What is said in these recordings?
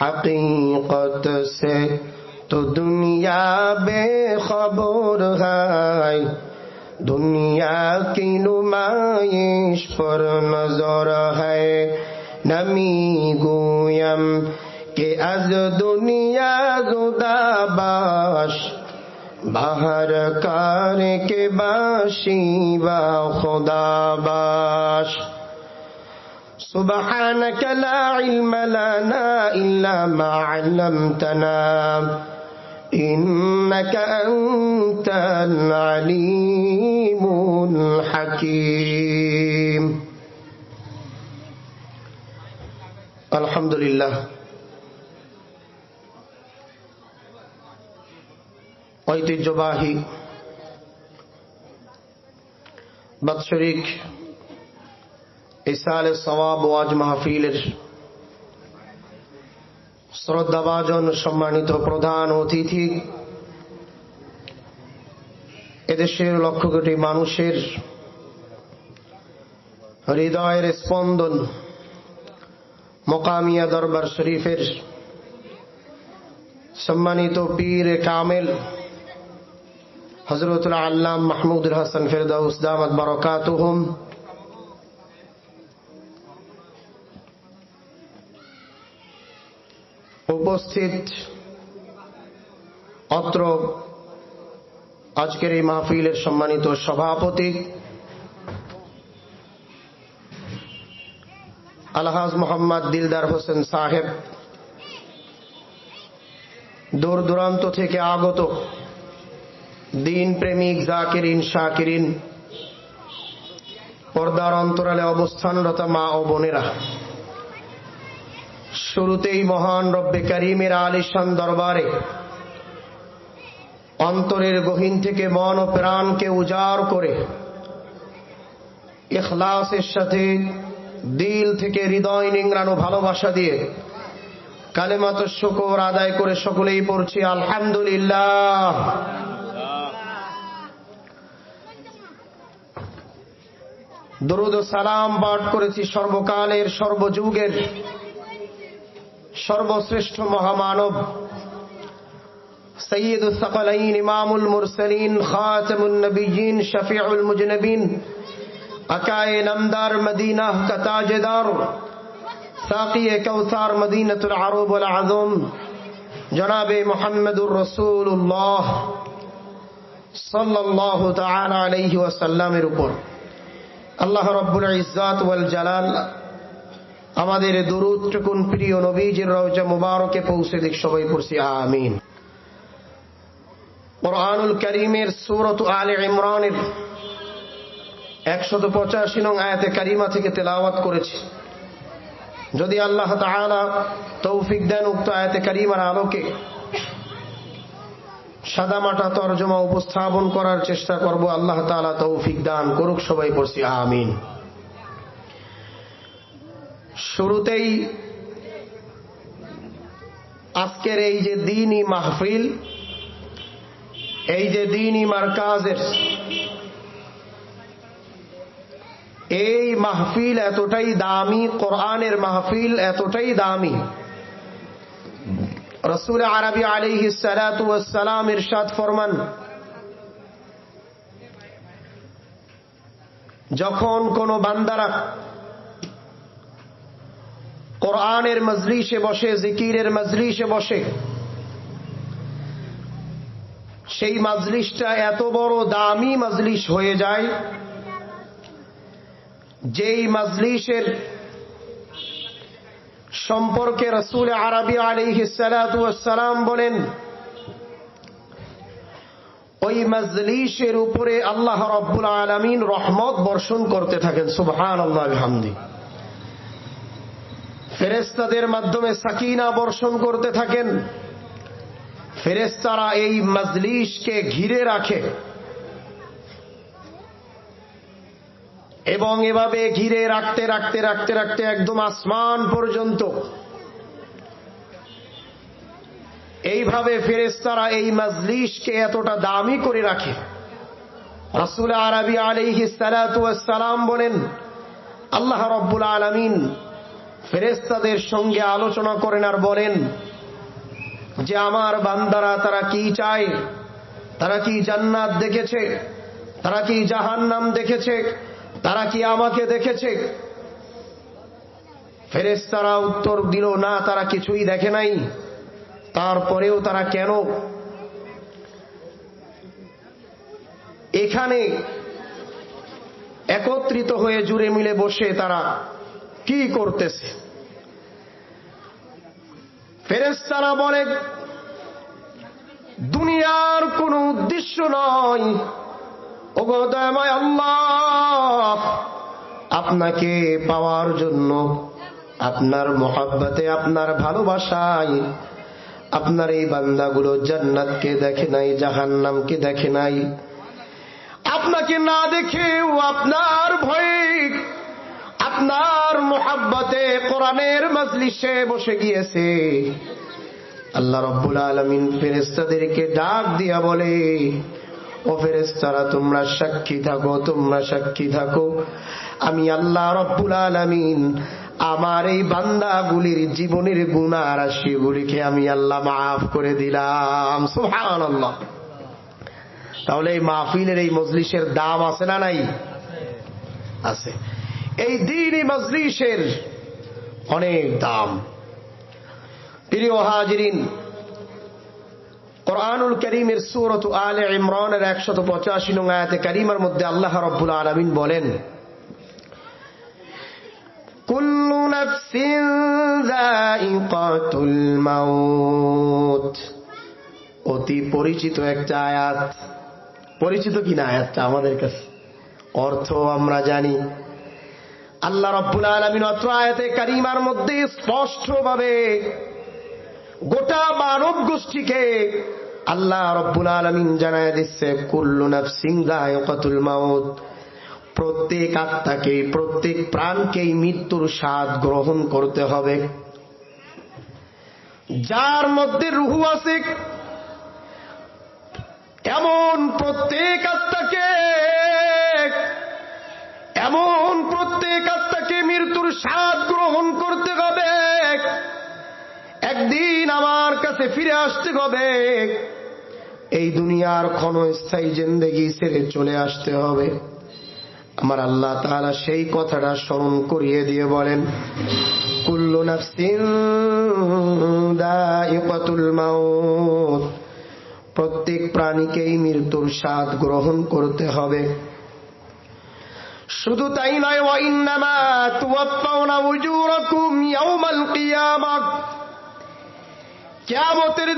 हकीकत से तो दुनिया बेखबर है दुनिया की नुमाइश पर नजर है नमी गोयम के अज दुनिया जुदाबाश बाहर कार के बाशी बा खुदाबाश سبحانك لا علم لنا إلا ما علمتنا إنك أنت العليم الحكيم الحمد لله ঐতিহ্যবাহী বাৎসরিক ইসালে সওয়াব ওয়াজ মাহফিলের শ্রদ্ধাভাজন সম্মানিত প্রধান অতিথি। এদেশের লক্ষ কোটি মানুষের হৃদয়ের স্পন্দন মোকামিয়া দরবার শরীফের সম্মানিত পীর কামেল হজরতুল আল্লাম মাহমুদুল হাসান ফেরদাউস দামাত বারকাতুহুম। উপস্থিত। অত্র আজকের এই মাহফিলের সম্মানিত সভাপতি, আলহাজ মোহাম্মদ দিলদার হোসেন সাহেব, দূর দূরান্ত থেকে আগত দিন প্রেমিক জাকিরিন শাকিরিন, পর্দার অন্তরালে অবস্থানরত মা ও বোনেরা। শুরুতেই মহান রব্বে করিমের আলিশান দরবারে অন্তরের গহীন থেকে মন ও প্রাণকে উজাড় করে ইখলাসের সাথে দিল থেকে হৃদয় নিংড়ানো ভালোবাসা দিয়ে কালেমাত শকর আদায় করে সকলেই পড়ছি, আলহামদুলিল্লাহ। দরুদ সালাম পাঠ করেছি সর্বকালের, সর্বযুগের। সর্বশ্রেষ্ঠ মহামানব সৈয়দ সকলাইন ইমামুল মুরসলিন খাতমুল নবীন শফিউল মুজনবিন আকায়ে নামদার মদিনা কতাজদার সাকিয়ে কৌসার মদিনতুল আরব আজম জনাবে মোহাম্মদুর রসুল্লাহ সাল্লাহ তাআলা আলাইহি ওয়াসাল্লামের উপর আল্লাহ রব্বুল ইজ্জাত ওয়াল জালাল আমাদের দুরুদটুকুন প্রিয় নবীজির রওজা মুবারকে পৌঁছে দিক সবাই পড়ছি, আমিন। কোরআনুল করিমের সুরত আলে ইমরানের একশত পঁচাশি নং আয়াতে কারিমা থেকে তেলাওয়াত করেছি। যদি আল্লাহ তৌফিক দেন উক্ত আয়াতে কারিমার আলোকে, সাদামাটা তর্জমা উপস্থাপন করার চেষ্টা করব, আল্লাহ তাআলা তৌফিক দান করুক, সবাই পড়ছি, আমিন। শুরুতেই আজকের এই যে দিনই মাহফিল, এই যে দিনই মার্কাজের, এই মাহফিল এতটাই দামি, কোরআনের মাহফিল এতটাই দামি। রসুল আরবি আলিহি সালাম ইরশাদ ফরমান, যখন কোন বান্দারা কোরআনের মজলিসে বসে, জিকিরের মজলিসে বসে। সেই মজলিসটা এত বড় দামি মজলিস হয়ে যায়, যেই মজলিসের সম্পর্কে রসুল আরবি আলিহিসালাম বলেন, ওই মজলিসের উপরে আল্লাহ রব্বুল আলমিন রহমত বর্ষণ করতে থাকেন। সুবহান আল্লাহ হামদি ফেরেস্তাদের মাধ্যমে সাকিনা বর্ষণ করতে থাকেন। ফেরেস্তারা এই মজলিসকে ঘিরে রাখে। এবং এভাবে ঘিরে রাখতে রাখতে রাখতে রাখতে একদম আসমান পর্যন্ত। এইভাবে ফেরেস্তারা এই মজলিসকে এতটা দামি করে রাখে। রাসুল আরবি আলিহি বলেন, আল্লাহ রব্বুল আলমিন ফেরেস্তাদের সঙ্গে আলোচনা করেন আর বলেন যে আমার বান্দারা তারা কি চায়? তারা কি জান্নাত দেখেছে? তারা কি জাহান্নাম দেখেছে? তারা কি আমাকে দেখেছে? ফেরেস্তারা উত্তর দিল, না, তারা কিছুই দেখে নাই। তারপরেও তারা কেন? এখানে একত্রিত হয়ে জুড়ে মিলে বসে তারা কি করতেছে? ফেরেস্তারা বলে, দুনিয়ার কোন উদ্দেশ্য নয়। ওগদয়ময় আল্লাহ, আপনাকে পাওয়ার জন্য আপনার মহাব্বতে, আপনার ভালোবাসায়, আপনার এই বান্দাগুলো জান্নাতকে দেখে নাই, জাহান্নামকে দেখে নাই। আপনাকে না দেখেও আপনার ভয়ে আপনার মোহাব্বতে কোরআনের মজলিসে বসে গিয়েছে। আল্লাহ রব্বুল আলমিন ফেরেস্তাদেরকে ডাক দিয়া বলে, ও ফেরেস্তারা তোমরা সাক্ষী থাকো, তোমরা সাক্ষী থাকো। আমি আল্লাহ রব্বুল আলমিন আমার এই বান্দাগুলির জীবনের গুণা রাশিগুলিকে আমি আল্লাহ মাফ করে দিলাম। সুহান তাহলে এই মাহফিলের এই মজলিসের দাম আছে না নাই? আছে। এই দিনই মজলিসের অনেক দাম। প্রিয় হাজিরিন, কোরআনুল করিমের সুরত আলে ইমরানের একশত পঁচাশি নং আয়াতে করিমার মধ্যে আল্লাহ রব্বুল আলমিন বলেন, কুল্লু নফসিন যায়িকাতুল মাউত। অতি পরিচিত একটা আয়াত। পরিচিত কিনা আয়াতটা? আমাদের কাছে। অর্থ আমরা জানি। আল্লাহ রব্বুল আলমিন অত্র আয়াতে কারিমার মধ্যে স্পষ্টভাবে গোটা মানব গোষ্ঠীকে আল্লাহ রব্বুল আলমিন জানায় দিচ্ছে, কুল্লু সিং গায়কাতুল মাউত। প্রত্যেক আত্মাকে, প্রত্যেক প্রাণকেই মৃত্যুর স্বাদ গ্রহণ করতে হবে। যার মধ্যে রুহু আছে, এমন প্রত্যেক আত্মাকে, এমন প্রত্যেক আত্মাকে মৃত্যুর স্বাদ গ্রহণ করতে হবে। একদিন আমার কাছে ফিরে আসতে হবে। এই দুনিয়ার ক্ষণস্থায়ী জিন্দেগি ছেড়ে চলে আসতে হবে। আমার আল্লাহ তাআলা সেই কথাটা স্মরণ করিয়ে দিয়ে বলেন, কুল্লু নাফসিন প্রত্যেক প্রাণীকেই মৃত্যুর স্বাদ গ্রহণ করতে হবে। শুধু তাই নয় ওয়াইন্নামা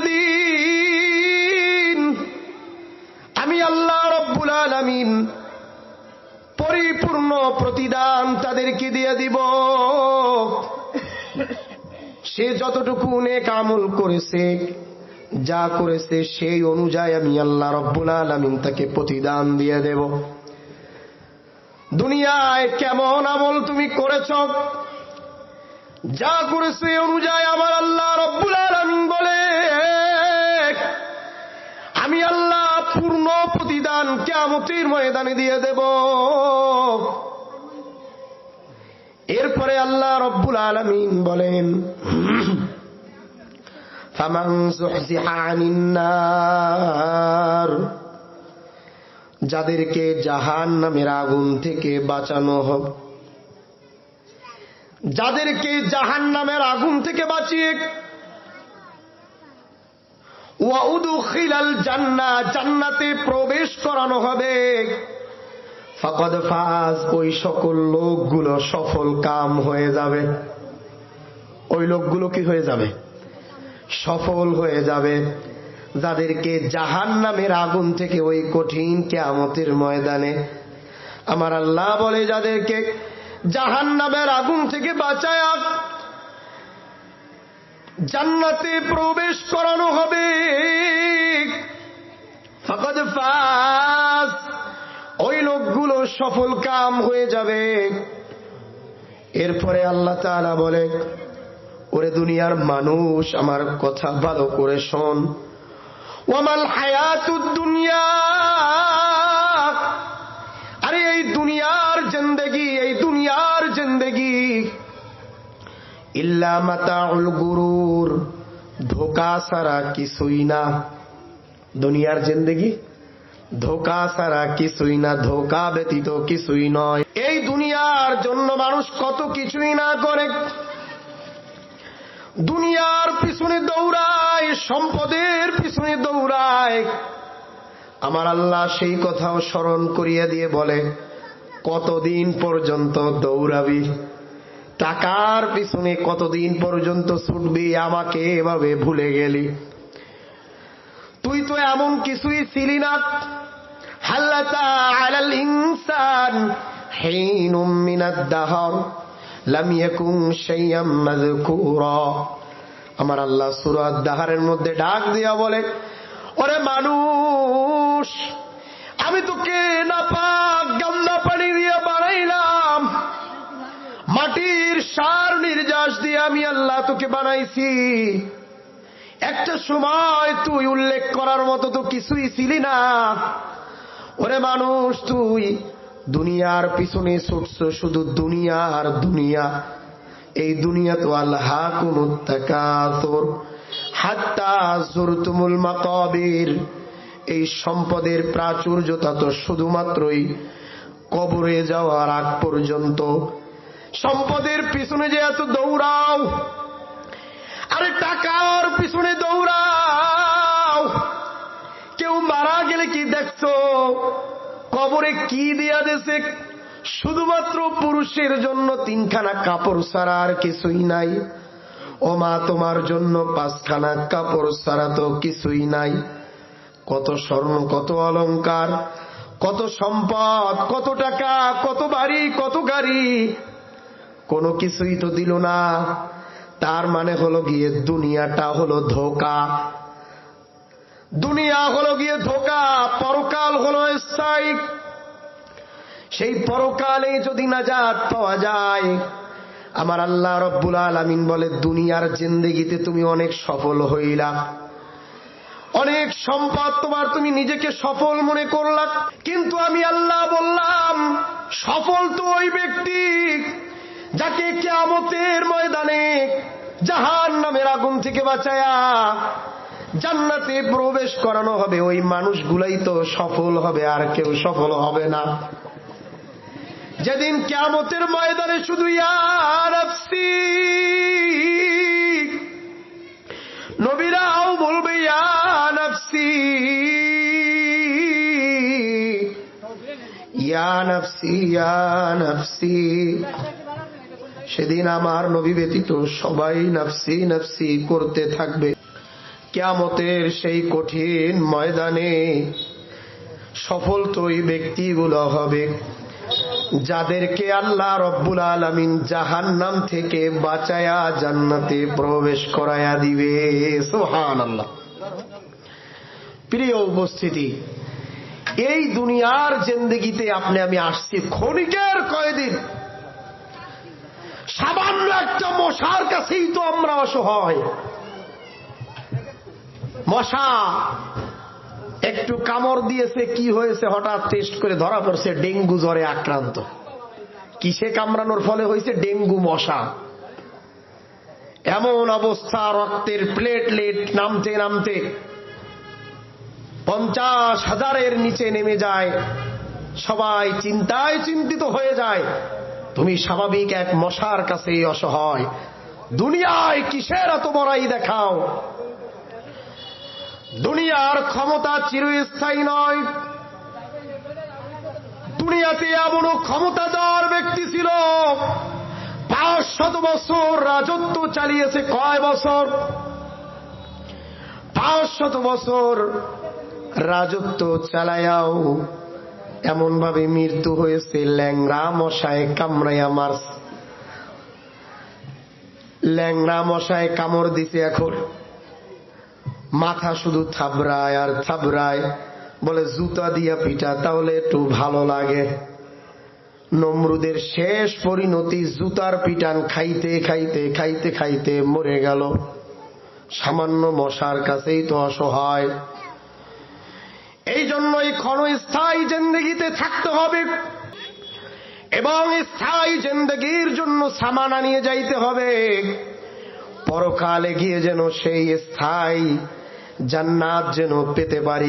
দিন আমি আল্লাহ রব্বুল আলামিন পরিপূর্ণ প্রতিদান তাদেরকে দিয়ে দিব। সে যতটুকু নেক আমল করেছে, যা করেছে সেই অনুযায়ী আমি আল্লাহ রব্বুল আলমিন তাকে প্রতিদান দিয়ে দেব। দুনিয়ায় কেমন আমল তুমি করেছ? যা করেছে অনুযায়ী আমার আল্লাহ রব্বুল আলম বলে, আমি আল্লাহ পূর্ণ প্রতিদান কেমতির ময়দানে দিয়ে দেব। এরপরে আল্লাহ রব্বুল আলমিন বলেন, ফামান যাদেরকে জাহান নামের আগুন থেকে বাঁচানো হবে যাদেরকে জাহান নামের আগুন থেকে বাঁচিয়ে ওয়াউদুখিলাল জান্না জান্নাতে প্রবেশ করানো হবে। ফাকাদ ফাজ, ওই সকল লোকগুলো সফল কাম হয়ে যাবে। ওই লোকগুলো কি হয়ে যাবে? সফল হয়ে যাবে। যাদেরকে জাহান নামের আগুন থেকে ওই কঠিন কেয়ামতের ময়দানে। আমার আল্লাহ বলে, যাদেরকে জাহান নামের আগুন থেকে বাঁচায় জান্নাতে প্রবেশ করানো হবে। ওই লোকগুলো সফল কাম হয়ে যাবে। এরপরে আল্লাহ তাআলা বলে, ওরে দুনিয়ার মানুষ, আমার কথা ভালো করে শোন। ওমাল দুনিয়া। আরে এই দুনিয়ার জিন্দেগি, এই দুনিয়ার জিন্দেগি। ইল্লা মাতাউল গুরুর, ধোকা সারা কিছুই না। দুনিয়ার জিন্দগি, ধোকা ছাড়া কিছুই না, ধোকা ব্যতীত কিছুই নয়। এই দুনিয়ার জন্য মানুষ কত কিছুই না করে। দুনিয়ার পিছনে দৌড়ায় সম্পদের পিছনে দৌড়ায়। আমার আল্লাহ সেই কথাও স্মরণ করিয়ে দিয়ে বলে, কতদিন পর্যন্ত দৌড়াবি? টাকার পিছনে কতদিন পর্যন্ত ছুটবি? আমাকে এভাবে ভুলে গেলি। তুই তো এমন কিছুই ছিলি না। হাল্লাতা দাহর, লাম ইয়াকুন শাইয়াম মাযকুরা। আমার আল্লাহ সূরা দাহারের মধ্যে ডাক দিয়া বলে, ওরে মানুষ, আমি তোকে না পাক গঙ্গা পানি দিয়ে বানাইলাম। মাটির সার নির্যাস দিয়ে আমি আল্লাহ তোকে বানাইছি। একটা সময় তুই উল্লেখ করার মতো তো কিছুই ছিলি না। ওরে মানুষ, তুই দুনিয়ার পিছনে ছুটছ, শুধু দুনিয়া আর দুনিয়া। এই দুনিয়া তো আল্লাহ কুমুত্তাকাতর হাত্তা মাকাবির। এই সম্পদের প্রাচুর্যতা তো শুধুমাত্রই কবরে যাওয়ার আগ পর্যন্ত। সম্পদের পিছনে যে এত দৌড়াও, আরে টাকার পিছনে দৌড়াও। কেউ মারা গেলে কি দেখছ? কবরে কি দিয়া দেছে শুধুমাত্র পুরুষের জন্য তিনখানা কাপড় ছাড়া আর কিছুই নাই। ও মা, তোমার জন্য পাঁচখানা কাপড় ছাড়া তো কিছুই নাই। কত স্বর্ণ, কত অলংকার, কত সম্পদ, কত টাকা, কত বাড়ি, কত গাড়ি, কোনো কিছুই তো দিল না। তার মানে হলো গিয়ে দুনিয়াটা হলো ধোকা। দুনিয়া হলো গিয়ে ধোকা, পরকাল হলো স্থায়ী সেই পরকালে যদি নাজাত পাওয়া যায়, আমার আল্লাহ রব্বুল আলমিন বলে, দুনিয়ার জিন্দেগিতে তুমি অনেক সফল হইলা। অনেক সম্পদ তোমার তুমি নিজেকে সফল মনে করলা। কিন্তু আমি আল্লাহ বললাম, সফল তো ওই ব্যক্তি যাকে কেয়ামতের ময়দানে জাহান নামের আগুন থেকে বাঁচায়া জান্নাতে প্রবেশ করানো হবে। ওই মানুষগুলাই তো সফল হবে, আর কেউ সফল হবে না। যেদিন কেয়ামতের ময়দানে শুধু ইয়ারফসি নবীরাও বলবে ইয়ানফসি ইয়ানফসি ইয়ানফসি সেদিন আমার নবী ব্যতীত সবাই নাফসি নাফসি করতে থাকবে। কেয়ামতের সেই কঠিন ময়দানে সফল তো ব্যক্তিগুলো হবে। যাদেরকে আল্লাহ রব্বুল আলমিন জাহান্নাম থেকে বাঁচায়া জান্নাতে প্রবেশ করায়া দিবে। সোহান আল্লাহ প্রিয় উপস্থিতি, এই দুনিয়ার জিন্দগিতে আপনি, আমি আসছি ক্ষণিকের কয়দিন। সামান্য একটা মশার কাছেই তো আমরা অসহায়। মশা একটু কামড় দিয়েছে, কি হয়েছে? হঠাৎ টেস্ট করে ধরা পড়ছে, ডেঙ্গু জ্বরে আক্রান্ত। কিসে কামড়ানোর ফলে হয়েছে? ডেঙ্গু মশা। এমন অবস্থা, রক্তের প্লেটলেট নামতে নামতে পঞ্চাশ হাজারের নিচে নেমে যায়। সবাই চিন্তায় চিন্তিত হয়ে যায়, তুমি স্বাভাবিক এক মশার কাছে অসহায়। দুনিয়ায় কিসের এত বড়াই দেখাও? দুনিয়ার ক্ষমতা চিরস্থায়ী নয়। দুনিয়াতে এমনও ক্ষমতাধর ব্যক্তি ছিল পাঁচ শত বছর রাজত্ব চালিয়েছে কয় বছর? পাঁচ শত বছর রাজত্ব চালায়াও এমন ভাবে মৃত্যু হয়েছে ল্যাংরা মশায় কামড়াইয়া মারছে। ল্যাংরা মশায় কামড় দিছে এখন। মাথা শুধু থাবড়ায় আর থাবড়ায়, বলে জুতা দিয়া পিটা তাহলে একটু ভালো লাগে। নমরুদের শেষ পরিণতি জুতার পিটান খাইতে খাইতে খাইতে খাইতে মরে গেল। সামান্য মশার কাছেই তো অসহায়। এই জন্যই ক্ষণস্থায়ী জিন্দগিতে থাকতে হবে এবং স্থায়ী জিন্দগির জন্য সামানা নিয়ে যাইতে হবে। পরকালে গিয়ে যেন সেই স্থায়ী জান্নাত যেন পেতে পারি।